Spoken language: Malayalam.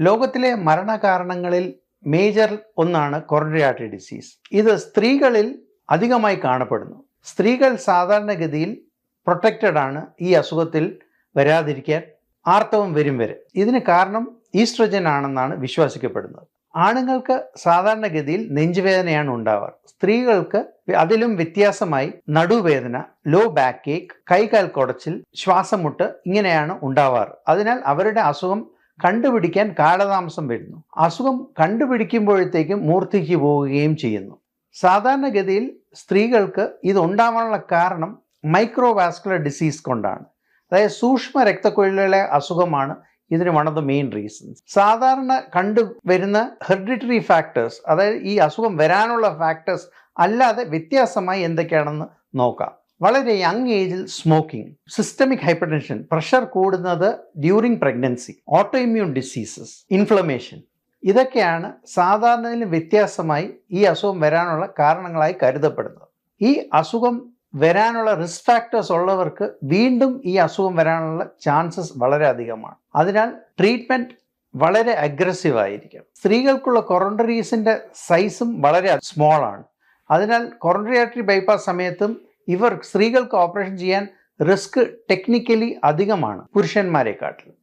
ലോകത്തിലെ മരണകാരണങ്ങളിൽ മേജർ ഒന്നാണ് കൊറോണിയാട്രി ഡിസീസ് ഇത് സ്ത്രീകളിൽ അധികമായി കാണപ്പെടുന്നു. സ്ത്രീകൾ സാധാരണഗതിയിൽ പ്രൊട്ടക്റ്റഡ് ആണ് ഈ അസുഖത്തിൽ വരാതിരിക്കാൻ ആർത്തവം വരും വരെ. ഇതിന് കാരണം ഈസ്ട്രജൻ ആണെന്നാണ് വിശ്വസിക്കപ്പെടുന്നത്. ആണുങ്ങൾക്ക് സാധാരണഗതിയിൽ നെഞ്ചുവേദനയാണ് ഉണ്ടാവാറ്. സ്ത്രീകൾക്ക് അതിലും വ്യത്യാസമായി നടുവേദന ലോ ബാക്ക് ഏക്ക് കൈകാൽ കുടച്ചിൽ ശ്വാസം മുട്ട് ഇങ്ങനെയാണ് ഉണ്ടാവാറ്. അതിനാൽ അവരുടെ അസുഖം കണ്ടുപിടിക്കാൻ കാലതാമസം വരുന്നു. അസുഖം കണ്ടുപിടിക്കുമ്പോഴത്തേക്കും മൂർത്തിക്ക് പോവുകയും ചെയ്യുന്നു. സാധാരണഗതിയിൽ സ്ത്രീകൾക്ക് ഇതുണ്ടാവാനുള്ള കാരണം മൈക്രോവാസ്കുലർ ഡിസീസ് കൊണ്ടാണ്. അതായത് സൂക്ഷ്മ രക്തക്കൊഴിലുകളെ അസുഖമാണ്. ഇതിന് one of the main reasons സാധാരണ കണ്ടുവരുന്ന ഹെറിഡിറ്ററി ഫാക്ടേഴ്സ് അതായത് ഈ അസുഖം വരാനുള്ള ഫാക്ടേഴ്സ് അല്ലാതെ വ്യത്യാസമായി എന്തൊക്കെയാണെന്ന് നോക്കാം. വളരെ യങ് ഏജിൽ smoking systemic hypertension pressure കൂടുന്നത് during pregnancy autoimmune diseases inflammation ഇതൊക്കെയാണ് സാധാരണയിൽ വ്യത്യാസമായി ഈ അസുഖം വരാനുള്ള കാരണങ്ങളായി കരുതപ്പെടുന്നത്. ഈ അസുഖം വരാനുള്ള റിസ്ക് ഫാക്ടേഴ്സ് ഉള്ളവർക്ക് വീണ്ടും ഈ അസുഖം വരാനുള്ള ചാൻസസ് വളരെ അധികമാണ്. അതിനാൽ ട്രീറ്റ്മെന്റ് വളരെ അഗ്രസീവ് ആയിരിക്കും സ്ത്രീകൾക്കുള്ള കൊറോണ്ടറീസിന്റെ സൈസും വളരെ സ്മോൾ ആണ്. അതിനാൽ കൊറോണ്ടറി ആർട്ടറി ബൈപ്പാസ് സമയത്തും ഇവർ സ്ത്രീകൾക്ക് ഓപ്പറേഷൻ ചെയ്യാൻ റിസ്ക് ടെക്നിക്കലി അധികമാണ് പുരുഷന്മാരെക്കാട്ടിലും.